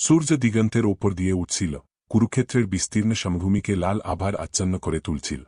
সূর্য দিগন্তের ওপর দিয়ে উঠছিল। কুরুক্ষেত্রের বিস্তীর্ণ সমভূমিকে লাল আভার আচ্ছন্ন করে তুলছিল।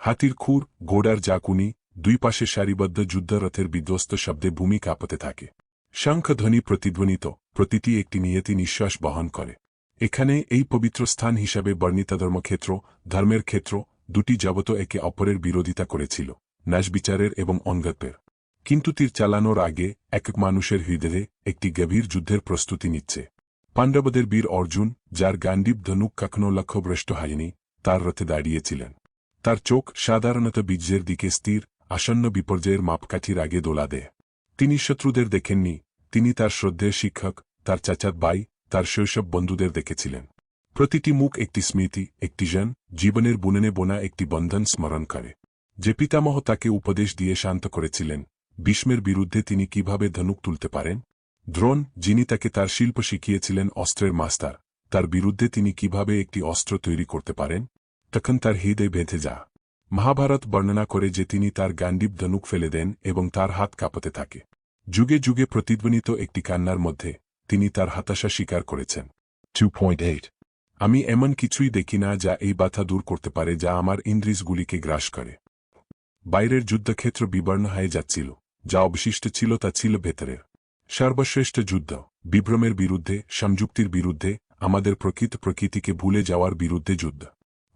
হাতির খুর, ঘোড়ার জাকুনি, দুই পাশে সারিবদ্ধ যুদ্ধরথের বিধ্বস্ত শব্দে ভূমি কাঁপতে থাকে। শঙ্খধ্বনি প্রতিধ্বনিত, প্রতিটি একটি নিয়তি নিঃশ্বাস বহন করে। এখানে এই পবিত্র স্থান হিসাবে বর্ণিত ধর্মক্ষেত্র ধর্মের ক্ষেত্র, দুটি জগত একে অপরের বিরোধিতা করেছিল ন্যাসবিচারের এবং অঙ্গতের কিন্তু তীর চালানোর আগে এক মানুষের হৃদয়ে একটি গভীর যুদ্ধের প্রস্তুতি নিচ্ছে। পাণ্ডবদের বীর অর্জুন, যার গান্ডীব ধনুক কখনো লক্ষ্যভ্রষ্ট হয়নি তার রথে দাঁড়িয়েছিলেন। তার চোখ সাধারণত বীর্যের দিকে স্থির, আসন্ন বিপর্যয়ের মাপকাঠির আগে দোলা দেয়। তিনি শত্রুদের দেখেননি, তিনি তার শ্রদ্ধেয় শিক্ষক, তার চাচাত ভাই তার শৈশব বন্ধুদের দেখেছিলেন। প্রতিটি মুখ একটি স্মৃতি, একটি জন, জীবনের বুননে বোনা একটি বন্ধন স্মরণ করে। যে পিতামহ তাকে উপদেশ দিয়ে শান্ত করেছিলেন, ভীষ্মের বিরুদ্ধে তিনি কীভাবে ধনুক তুলতে পারেন? দ্রোণ যিনি তাকে তার শিল্প শিখিয়েছিলেন অস্ত্রের মাস্টার তার বিরুদ্ধে তিনি কীভাবে একটি অস্ত্র তৈরি করতে পারেন? তখন তার হৃদয় বেঁধে যা। মহাভারত বর্ণনা করে যে তিনি তার গান্ডীব ধনুক ফেলে দেন এবং তার হাত কাঁপতে থাকে। যুগে যুগে প্রতিধ্বনিত একটি কান্নার মধ্যে তিনি তার হতাশা স্বীকার করেছেন। 2.8. আমি এমন কিছুই দেখি না যা এই বাধা দূর করতে পারে যা আমার ইন্দ্রিসগুলিকে গ্রাস করে। বাইরের যুদ্ধক্ষেত্র বিবর্ণ হয়ে যাচ্ছিল যা অবশিষ্ট ছিল তা ছিল ভেতরের। সর্বশ্রেষ্ঠ যুদ্ধ, বিভ্রমের বিরুদ্ধে, সংযুক্তির বিরুদ্ধে, আমাদের প্রকৃত প্রকৃতিকে ভুলে যাওয়ার বিরুদ্ধে যুদ্ধ।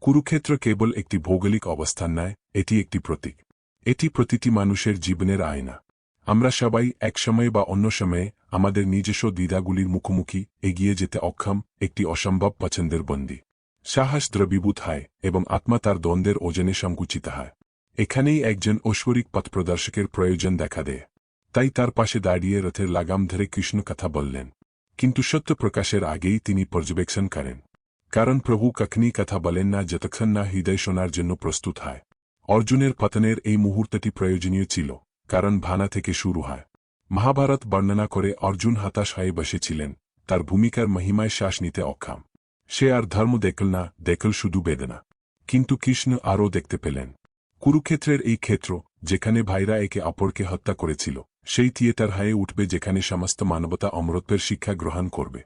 কুরুক্ষেত্র কেবল একটি ভৌগোলিক অবস্থান নয়, এটি একটি প্রতীক। এটি প্রতিটি মানুষের জীবনের আয়না। আমরা সবাই এক সময় বা অন্য সময়ে আমাদের নিজস্ব দ্বিধাগুলির মুখোমুখি এগিয়ে যেতে অক্ষম, একটি অসম্ভব পছন্দের বন্দী। সাহস দ্রবীভূত হয় এবং আত্মা তার দ্বন্দ্বের ওজনে সংকুচিত হয়। এখানেই একজন ঐশ্বরিক পথপ্রদর্শকের প্রয়োজন দেখা দেয়। তাই তার পাশে দাঁড়িয়ে রথের লাগাম ধরে কৃষ্ণ কথা বললেন। কিন্তু সত্য প্রকাশের আগেই তিনি পর্যবেক্ষণ করেন। কারণ প্রভু কখনই কথা বলেন না, যতক্ষণ না হৃদয় শোনার জন্য প্রস্তুত হয়। অর্জুনের পতনের এই মুহূর্তটি প্রয়োজনীয় ছিল, কারণ ভানা থেকে শুরু হয়। মহাভারত বর্ণনা করে অর্জুন হতাশ হয়ে বসেছিলেন, তার ভূমিকার মহিমায় শ্বাস নিতে অক্ষাম। সে আর ধর্ম দেখল না, দেখল শুধু বেদনা। কিন্তু কৃষ্ণ আরও দেখতে পেলেন। কুরুক্ষেত্রের এই ক্ষেত্র, যেখানে ভাইরা একে অপরকে হত্যা করেছিল সেই থিয়েটার হায়ে উঠবে যেখানে সমস্ত মানবতা অমরত্বের শিক্ষা গ্রহণ করবে।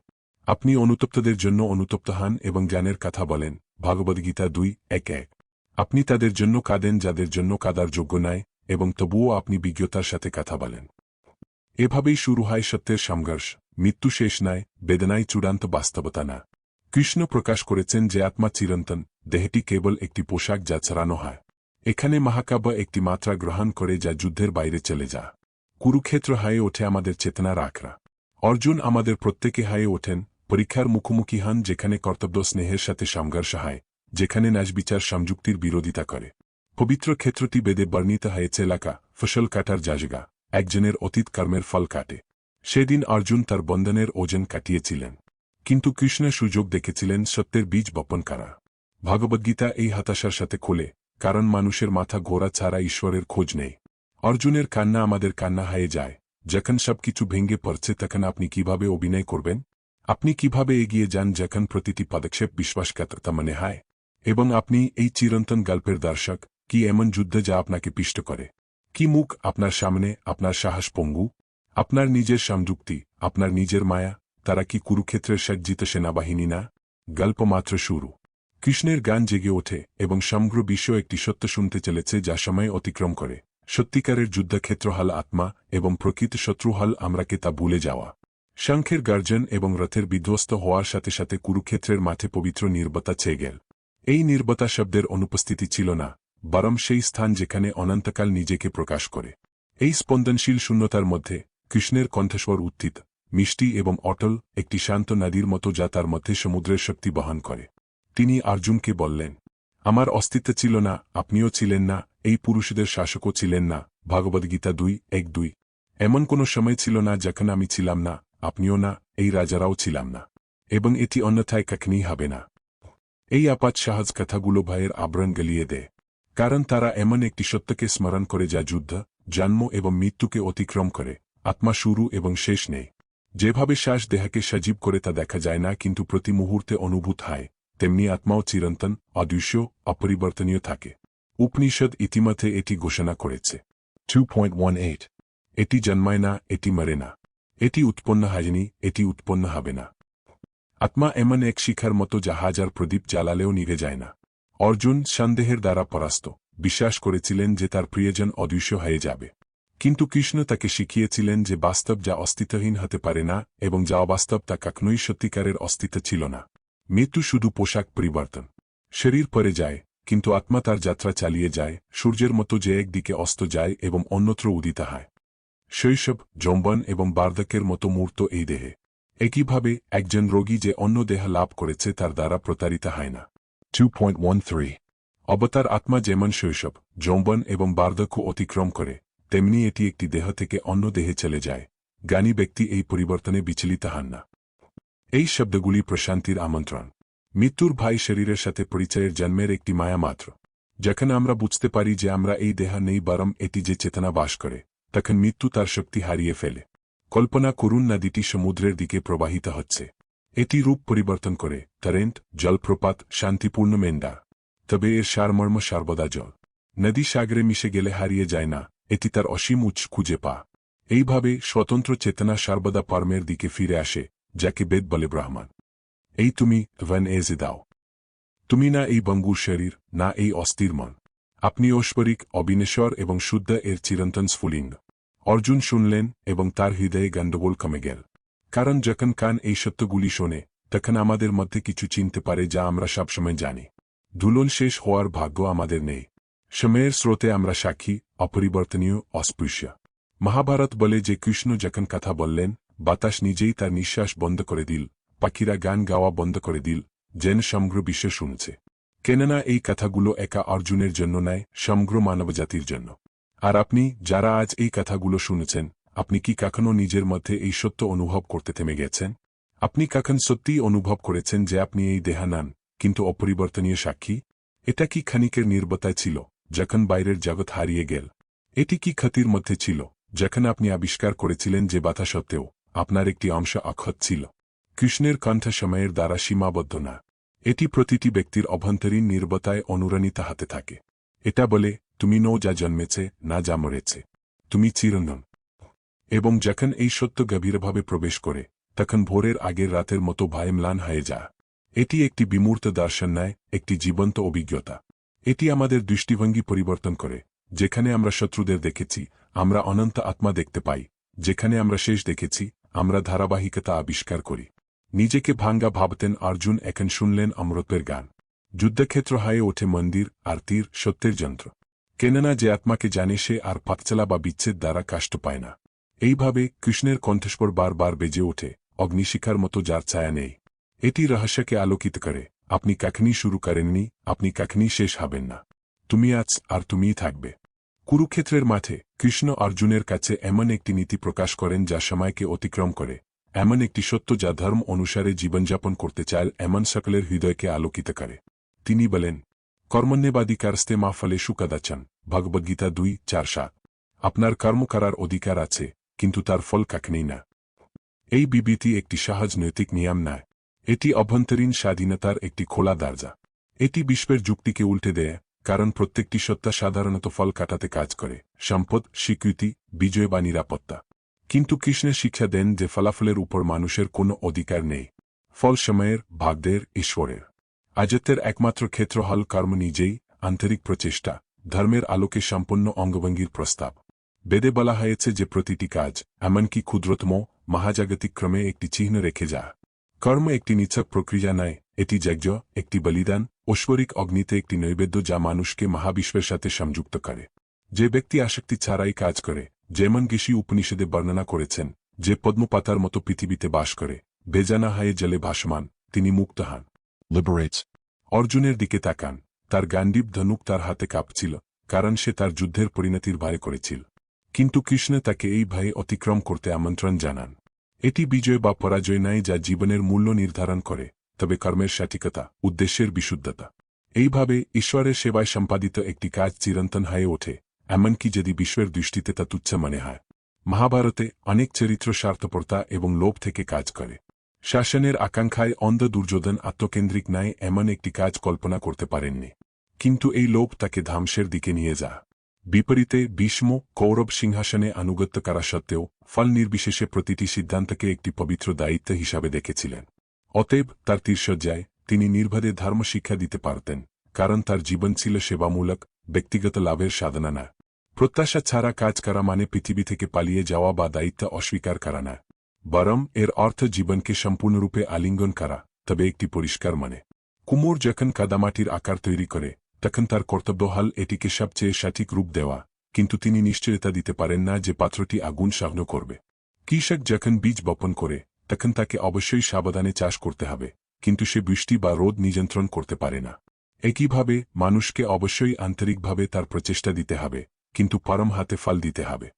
আপনি অনুতপ্তদের জন্য অনুতপ্ত হন এবং জ্ঞানের কথা বলেন ভগবদ্গীতা দুই, এক এক। আপনি তাদের জন্য কাঁদেন যাদের জন্য কাদার যোগ্য নয় এবং তবুও আপনি বিজ্ঞতার সাথে কথা বলেন। এভাবেই শুরু হয় সত্যের সংঘর্ষ, মৃত্যু শেষ নয় বেদনায় চূড়ান্ত বাস্তবতা না। কৃষ্ণ প্রকাশ করেছেন যে আত্মা চিরন্তন, দেহটি কেবল একটি পোশাক যা ছড়ানো হয়। এখানে মহাকাব্য একটি মাত্রা গ্রহণ করে যা যুদ্ধের বাইরে চলে যা কুরুক্ষেত্র হায়ে ওঠে আমাদের চেতনার আখড়া। অর্জুন আমাদের প্রত্যেকে হায়ে ওঠেন, পরীক্ষার মুখোমুখি হন যেখানে কর্তব্য স্নেহের সাথে সংঘর্ষ হয় যেখানে নাচবিচার সংযুক্তির বিরোধিতা করে। পবিত্র ক্ষেত্রটি বেদে বর্ণিত হয়েছে এলাকা ফসল কাটার জায়গা একজনের অতীত কর্মের ফল কাটে। সেদিন অর্জুন তার বন্ধনের ওজন কাটিয়েছিলেন। কিন্তু কৃষ্ণ সুযোগ দেখেছিলেন সত্যের বীজ বপন করা। ভগবদ্গীতা এই হতাশার সাথে খোলে, কারণ মানুষের মাথা ঘোরা ছাড়া ঈশ্বরের খোঁজ নেই। অর্জুনের কান্না আমাদের কান্না হয়ে যায়। যখন সবকিছু ভেঙে পড়ছে, তখন আপনি কীভাবে অভিনয় করবেন? আপনি কীভাবে এগিয়ে যান যখন প্রতিটি পদক্ষেপ বিশ্বাসঘাতকতা মনে হয়? এবং আপনি এই চিরন্তন গল্পের দর্শক, কি এমন যুদ্ধ যা আপনাকে পিষ্ট করে? কি মুখ আপনার সামনে, আপনার সাহস পঙ্গু? আপনার নিজের সংযুক্তি আপনার নিজের মায়া, তারা কি কুরুক্ষেত্রের সজ্জিত সেনাবাহিনী না? গল্প মাত্র শুরু। কৃষ্ণের গান জেগে ওঠে এবং সমগ্র বিশ্ব একটি সত্য শুনতে চলেছে যা সময় অতিক্রম করে। সত্যিকারের যুদ্ধক্ষেত্র হল আত্মা এবং প্রকৃত শত্রু হল আমরাকে তা ভুলে যাওয়া। শঙ্খের গার্জন এবং রথের বিধ্বস্ত হওয়ার সাথে সাথে কুরুক্ষেত্রের মাঠে পবিত্র নির্বতা ছেয়ে গেল। এই নির্বতা শব্দের অনুপস্থিতি ছিল না, বরং সেই স্থান যেখানে অনন্তকাল নিজেকে প্রকাশ করে। এই স্পন্দনশীল শূন্যতার মধ্যে কৃষ্ণের কণ্ঠস্বর উত্থিত, মিষ্টি এবং অটল একটি শান্ত নদীর মতো যা তার মধ্যে সমুদ্রের শক্তি বহন করে। তিনি আর্জুনকে বললেন, আমার অস্তিত্ব ছিল না, আপনিও ছিলেন না এই পুরুষদের শাসকও ছিলেন না ভগবদ্গীতা দুই, এক, দুই। এমন কোনো সময় ছিল না যখন আমি ছিলাম না, আপনিও না, এই রাজারাও ছিলাম না। এবং এটি অন্যথায় কখনই হবে না। এই আপাত সাহস কথাগুলো ভয়ের আবরণ গলিয়ে দেয়। কারণ তারা এমন একটি সত্যকে স্মরণ করে যা যুদ্ধ, জন্ম এবং মৃত্যুকে অতিক্রম করে, আত্মা শুরু এবং শেষ নেই। যেভাবে শ্বাস দেহাকে সজীব করে তা দেখা যায় না, কিন্তু প্রতি মুহূর্তে অনুভূত হয়, তেমনি আত্মাও চিরন্তন, অদৃশ্য, অপরিবর্তনীয় থাকে। উপনিষদ ইতিমধ্যে এটি ঘোষণা করেছে। 2.18. এটি জন্মায় না, এটি মরে না। এটি উৎপন্ন হয়নি এটি উৎপন্ন হবে না। আত্মা এমন এক শিখার মতো যা হাজার প্রদীপ জ্বালালেও নিভে যায় না। অর্জুন সন্দেহের দ্বারা পরাস্ত। বিশ্বাস করেছিলেন যে তার প্রিয়জন অদৃশ্য হয়ে যাবে। কিন্তু কৃষ্ণ তাকে শিখিয়েছিলেন যে বাস্তব যা অস্তিত্বহীন হতে পারে না এবং যা অবাস্তব তা কখনোই সত্যিকারের অস্তিত্ব ছিল না। মৃত্যু শুধু পোশাক পরিবর্তন। শরীর পরে যায় কিন্তু আত্মা তার যাত্রা চালিয়ে যায়, সূর্যের মতো যে একদিকে অস্ত যায় এবং অন্যত্র উদিত হয়। শৈশব, যৌবন এবং বার্ধক্যের মতো মূর্ত এই দেহে। একইভাবে, একজন রোগী যে অন্য দেহ লাভ করেছে তার দ্বারা প্রতারিত হয় না। 2.13. অবতার আত্মা যেমন শৈশব, যৌবন এবং বার্ধক্য অতিক্রম করে, তেমনি এটি একটি দেহ থেকে অন্য দেহে চলে যায়। জ্ঞানী ব্যক্তি এই পরিবর্তনে বিচলিত হন না। এই শব্দগুলি প্রশান্তির আমন্ত্রণ। মৃত্যুর ভাই শরীরের সাথে পরিচয়ের জন্মের একটি মায়া মাত্র। যখন আমরা বুঝতে পারি যে আমরা এই দেহা নেই বরং এটি যে চেতনা বাস করে, তখন মৃত্যু তার শক্তি হারিয়ে ফেলে। কল্পনা করুন নদীটি সমুদ্রের দিকে প্রবাহিত হচ্ছে। এটি রূপ পরিবর্তন করে কারেন্ট জলপ্রপাত, শান্তিপূর্ণ মেন্ডা। তবে এর সারমর্ম সর্বদা জল। নদী সাগরে মিশে গেলে হারিয়ে যায় না, এটি তার অসীম উচ্চ খুঁজে পা। এইভাবে স্বতন্ত্র চেতনা সর্বদা পর্মের দিকে ফিরে আসে, যাকে বেদ বলে ব্রাহ্মণ। এই তুমি ভন এজে দাও তুমি না এই বঙ্গুর শরীর না এই অস্থির মন আপনি ঐশ্বরিক অবিনেশ্বর এবং শুদ্ধ এর চিরন্তন স্ফুলিঙ্গ অর্জুন শুনলেন এবং তার হৃদয়ে গণ্ডগোল কমে গেল কারণ যখন কান এই সত্যগুলি শোনে তখন আমাদের মধ্যে কিছু চিনতে পারে যা আমরা সবসময় জানি ধুলন শেষ হওয়ার ভাগ্য আমাদের নেই সময়ের স্রোতে আমরা সাক্ষী অপরিবর্তনীয় অস্পৃশ্য মহাভারত বলে যে কৃষ্ণ যখন কথা বললেন বাতাস নিজেই তার নিঃশ্বাস বন্ধ করে দিল পাখিরা গান গাওয়া বন্ধ করে দিল, যেন সমগ্র বিশ্ব শুনছে। কেননা এই কথাগুলো একা অর্জুনের জন্য নয়, সমগ্র মানবজাতির জন্য। আর আপনি, যারা আজ এই কথাগুলো শুনেছেন, আপনি কি কখনো নিজের মধ্যে এই সত্য অনুভব করতে থেমে গেছেন? আপনি কখন সত্যিই অনুভব করেছেন যে আপনি এই দেহা নান কিন্তু অপরিবর্তনীয় সাক্ষী? এটা কি খানিকের নির্বতায় ছিল, যখন বাইরের জগৎ হারিয়ে গেল? এটি কি ক্ষতির মধ্যে ছিল, যখন আপনি আবিষ্কার করেছিলেন যে বাধা সত্ত্বেও আপনার একটি অংশ অক্ষত ছিল? কৃষ্ণের কণ্ঠ সময়ের দ্বারা সীমাবদ্ধ না। এটি প্রতিটি ব্যক্তির অভ্যন্তরীণ নির্বতায় অনুরাণিত হাতে থাকে। এটা বলে, তুমি নৌ যা জন্মেছে, না যা মরেছে। তুমি চিরনন এবং যখন এই সত্য গভীরভাবে প্রবেশ করে, তখন ভোরের আগের রাতের মতো ভয়ম্লান হয়ে যা। এটি একটি বিমূর্ত দর্শন নেয়, একটি জীবন্ত অভিজ্ঞতা। এটি আমাদের দৃষ্টিভঙ্গি পরিবর্তন করে। যেখানে আমরা শত্রুদের দেখেছি, আমরা অনন্ত আত্মা দেখতে পাই। যেখানে আমরা শেষ দেখেছি, আমরা ধারাবাহিকতা আবিষ্কার করি। নিজেকে ভাঙ্গা ভাবতেন অর্জুন এখন শুনলেন অমৃতের গান। যুদ্ধক্ষেত্র হয়ে ওঠে মন্দির আর তীর সত্যের যন্ত্র। কেননা যে আত্মাকে জানে সে আর পাকচালা বা বিচ্ছেদ দ্বারা কাষ্ট পায় না। এইভাবে কৃষ্ণের কণ্ঠস্বর বারবার বেজে ওঠে, অগ্নিশিখার মতো যার ছায়া নেই। এটি রহস্যকে আলোকিত করে, আপনি কাখনি শুরু করেননি, আপনি কাখনি শেষ হবেন না। তুমি আজ আর তুমিই থাকবে। কুরুক্ষেত্রের মাঠে কৃষ্ণ অর্জুনের কাছে এমন একটি নীতি প্রকাশ করেন যা সময়কে অতিক্রম করে। এমন একটি সত্য যা ধর্ম অনুসারে জীবনযাপন করতে চায় এমন সকলের হৃদয়কে আলোকিত করে। তিনি বলেন কর্মণ্যবাদী কারস্তে মা ফলে সুকাদাচান ভগবদ্গীতা দুই, চার, সাত। আপনার কর্ম করার অধিকার আছে, কিন্তু তার ফল কাকনেই না। এই বিবৃতি একটি সহজ নৈতিক নিয়ম নয়। এটি অভ্যন্তরীণ স্বাধীনতার একটি খোলা দরজা। এটি বিশ্বের যুক্তিকে উল্টে দেয়, কারণ প্রত্যেকটি সত্তা সাধারণত ফল কাটাতে কাজ করে। সম্পদ, স্বীকৃতি, বিজয় বা নিরাপত্তা। কিন্তু কৃষ্ণের শিক্ষা দেন যে ফলাফলের উপর মানুষের কোনো অধিকার নেই। ফল সময়ের ভাগদের ঈশ্বরের। আজতের একমাত্র ক্ষেত্র হল কর্ম নিজেই, আন্তরিক প্রচেষ্টা, ধর্মের আলোকে সম্পন্ন অঙ্গভঙ্গির প্রস্তাব। বেদে বলা হয়েছে যে প্রতিটি কাজ, এমনকি ক্ষুদ্রতম, মহাজাগতিক ক্রমে একটি চিহ্ন রেখে যা কর্ম একটি নিচ্ছক প্রক্রিয়া নয়, এটি যজ্ঞ একটি বলিদান, ঐশ্বরিক অগ্নিতে একটি নৈবেদ্য যা মানুষকে মহাবিশ্বের সাথে সংযুক্ত করে। যে ব্যক্তি আসক্তি ছাড়াই কাজ করে যেমন গেশি উপনিষদে বর্ণনা করেছেন যে পদ্মপাতার মতো পৃথিবীতে বাস করে বেজানা হায়ে জলে ভাসমান তিনি মুক্ত হান। Liberates, অর্জুনের দিকে তাকান তার গান্ডীব ধনুক তার হাতে কাঁপছিল কারণ সে তার যুদ্ধের পরিণতির ভয় করেছিল। কিন্তু কৃষ্ণ তাকে এই ভয়ে অতিক্রম করতে আমন্ত্রণ জানান। এটি বিজয় বা পরাজয় নাই যা জীবনের মূল্য নির্ধারণ করে তবে কর্মের সঠিকতা উদ্দেশ্যের বিশুদ্ধতা। এইভাবে ঈশ্বরের সেবায় সম্পাদিত একটি কাজ চিরন্তন হয়ে ওঠে এমনকি যদি বিশ্বের দৃষ্টিতে তা তুচ্ছ মনে হয়। মহাভারতে অনেক চরিত্র স্বার্থপরতা এবং লোভ থেকে কাজ করে। শাসনের আকাঙ্ক্ষায় অন্ধ দুর্যোধন আত্মকেন্দ্রিক নাই এমন একটি কাজ কল্পনা করতে পারেননি। কিন্তু এই লোভ তাকে ধ্বংসের দিকে নিয়ে যা বিপরীতে ভীষ্ম কৌরব সিংহাসনে আনুগত্য করা সত্ত্বেও ফল নির্বিশেষে প্রতিটি সিদ্ধান্তকে একটি পবিত্র দায়িত্ব হিসাবে দেখেছিলেন। অতএব তার তীর্ষজ্জায় তিনি নির্ভরে ধর্ম শিক্ষা দিতে পারতেন, কারণ তার জীবন ছিল সেবামূলক, ব্যক্তিগত লাভের সাধনা না। প্রত্যাশা ছাড়া কাজ করা মানে পৃথিবী থেকে পালিয়ে যাওয়া বা দায়িত্ব অস্বীকার করা না। বরং এর অর্থ জীবনকে সম্পূর্ণরূপে আলিঙ্গন করা, তবে একটি পরিষ্কার মানে। কুমোর যখন কাদামাটির আকার তৈরি করে, তখন তার কর্তব্য হল এটিকে সবচেয়ে সঠিক রূপ দেওয়া, কিন্তু তিনি নিশ্চয়তা দিতে পারেন না যে পাত্রটি আগুন সাহন করবে। কৃষক যখন বীজ বপন করে, তখন তাকে অবশ্যই সাবধানে চাষ করতে হবে, কিন্তু সে বৃষ্টি বা রোদ নিয়ন্ত্রণ করতে পারে না। একইভাবে মানুষকে অবশ্যই আন্তরিকভাবে তার প্রচেষ্টা দিতে হবে কিন্তু পরম হাতে ফল দিতে হবে।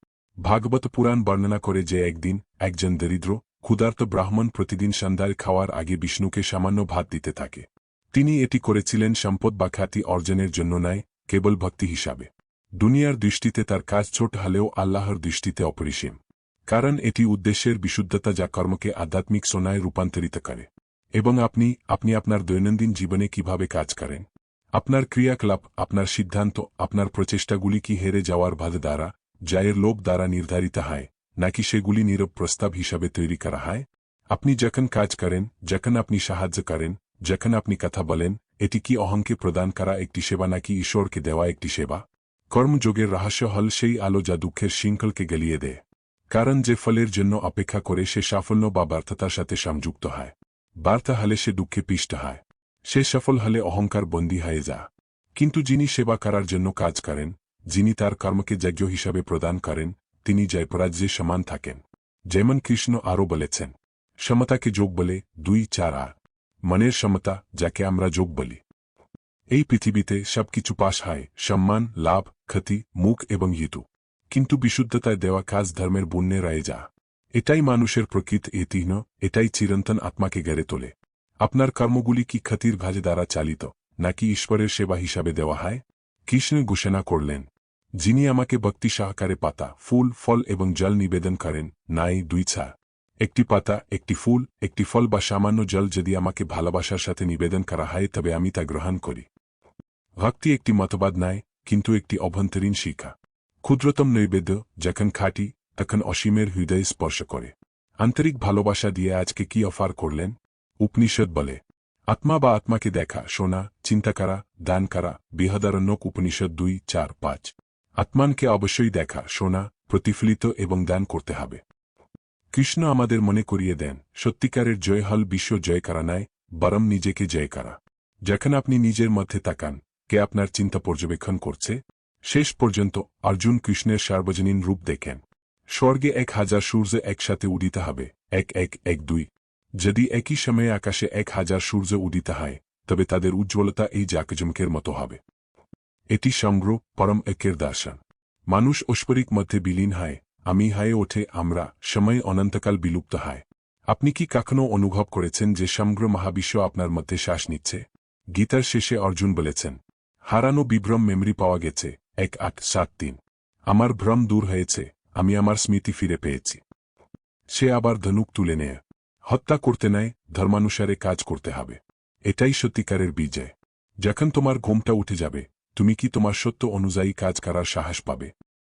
ভাগবত পুরাণ বর্ণনা করে যে একদিন একজন দরিদ্র, ক্ষুধার্ত ব্রাহ্মণ প্রতিদিন সন্ধ্যায় খাওয়ার আগে বিষ্ণুকে সামান্য ভাত দিতে থাকে। তিনি এটি করেছিলেন সম্পদ বা খ্যাতি অর্জনের জন্য নয়, কেবল ভক্তি হিসাবে। দুনিয়ার দৃষ্টিতে তার কাজ ছোট হলেও আল্লাহর দৃষ্টিতে অপরিসীম। কারণ এটি উদ্দেশ্যের বিশুদ্ধতা যা কর্মকে আধ্যাত্মিক সোনায় রূপান্তরিত করে। এবং আপনি আপনি আপনার দৈনন্দিন জীবনে কীভাবে কাজ করেন? আপনার ক্রিয়াকলাপ, আপনার সিদ্ধান্ত, আপনার প্রচেষ্টাগুলি কি হেরে যাওয়ার বাধ দ্বারা জায়ের লোভ দ্বারা নির্ধারিত হয়, নাকি সেগুলি নীরব প্রস্তাব হিসাবে তৈরি করা হয়? আপনি যখন কাজ করেন, যখন আপনি সাহায্য করেন, যখন আপনি কথা বলেন, এটি কি অহংকে প্রদান করা একটি সেবা নাকি ঈশ্বরকে দেওয়া একটি সেবা? কর্মযোগের রহস্য হল সেই আলো যা দুঃখের শৃঙ্খলকে গেলিয়ে দেয়। কারণ যে ফলের জন্য অপেক্ষা করে সে সাফল্য বা ব্যর্থতার সাথে সংযুক্ত হয়। বার্তা হলে সে দুঃখে পিষ্ট হয়। সে সফল হলে অহংকার বন্দী হয়ে যা। কিন্তু যিনি সেবা করার জন্য কাজ করেন, যিনি তার কর্মকে যজ্ঞ হিসাবে প্রদান করেন, তিনি জয়পরাজ্যে সমান থাকেন। যেমন কৃষ্ণ আরও বলেছেন, সমতাকে যোগ বলে দুই চার আর। মনের সমতা যাকে আমরা যোগ বলি। এই পৃথিবীতে সবকিছু পাশ হয় সম্মান, লাভ, ক্ষতি, মুখ এবং ইতু কিন্তু বিশুদ্ধতায় দেওয়া কাজ ধর্মের বুণ্যে রয়ে যা। এটাই মানুষের প্রকৃত এতিহ্ন এটাই চিরন্তন আত্মাকে গড়ে তোলে। আপনার কর্মগুলি কি ক্ষতির ভাজে দ্বারা চালিত, নাকি ঈশ্বরের সেবা হিসাবে দেওয়া হয়? কৃষ্ণ ঘোষণা করলেন, যিনি আমাকে ভক্তি সহকারে পাতা, ফুল, ফল এবং জল নিবেদন করেন, নাই দুই ছা। একটি পাতা, একটি ফুল, একটি ফল বা সামান্য জল যদি আমাকে ভালোবাসার সাথে নিবেদন করা হয়, তবে আমি তা গ্রহণ করি। ভক্তি একটি মতবাদ নয় কিন্তু একটি অভ্যন্তরীণ শিক্ষা। ক্ষুদ্রতম নৈবেদ্য, যখন খাটি, তখন অসীমের হৃদয় স্পর্শ করে। আন্তরিক ভালোবাসা দিয়ে আজকে কি অফার করলেন? উপনিষদ বলে। আত্মা বা আত্মাকে দেখা, শোনা, চিন্তা করা, দান করা, বৃহদারণ্যক উপনিষদ দুই, চার, পাঁচ। আত্মানকে অবশ্যই দেখা, শোনা, প্রতিফলিত এবং দান করতে হবে। কৃষ্ণ আমাদের মনে করিয়ে দেন, সত্যিকারের জয় হল বিশ্ব জয় করা নয় বরং নিজেকে জয় করা যখন আপনি নিজের মধ্যে তাকান, কে আপনার চিন্তা পর্যবেক্ষণ করছে? শেষ পর্যন্ত অর্জুন কৃষ্ণের সার্বজনীন রূপ দেখেন। স্বর্গে এক হাজার সূর্য একসাথে উদিতে হবে, এক এক এক, দুই। যদি একই সময়ে আকাশে এক হাজার সূর্য উদিত হয়, তবে তাদের উজ্জ্বলতা এই জাকজমকের মতো হবে। এটি সংগ্রহ পরম একের দর্শন। মানুষ ঐশ্বরিক মধ্যে বিলীন হয়, আমি হায়ে ওঠে, আমরা সময় অনন্তকাল বিলুপ্ত হয়। আপনি কি কখনো অনুভব করেছেন যে সমগ্র মহাবিশ্ব আপনার মধ্যে শ্বাস নিচ্ছে? গীতার শেষে অর্জুন বলেছেন, হারানো বিভ্রম মেমরি পাওয়া গেছে, এক আট সাত তিন। আমার ভ্রম দূর হয়েছে, আমি আমার স্মৃতি ফিরে পেয়েছি। সে আবার ধনুক তুলে নেয়। হত্যা করতে নেয়, ধর্মানুসারে কাজ করতে হবে। এটাই সত্যিকারের বিজয়। যখন তোমার ঘুমটা উঠে যাবে, তুমি কি তোমার সত্য অনুযায়ী কাজ করার সাহস পাবে?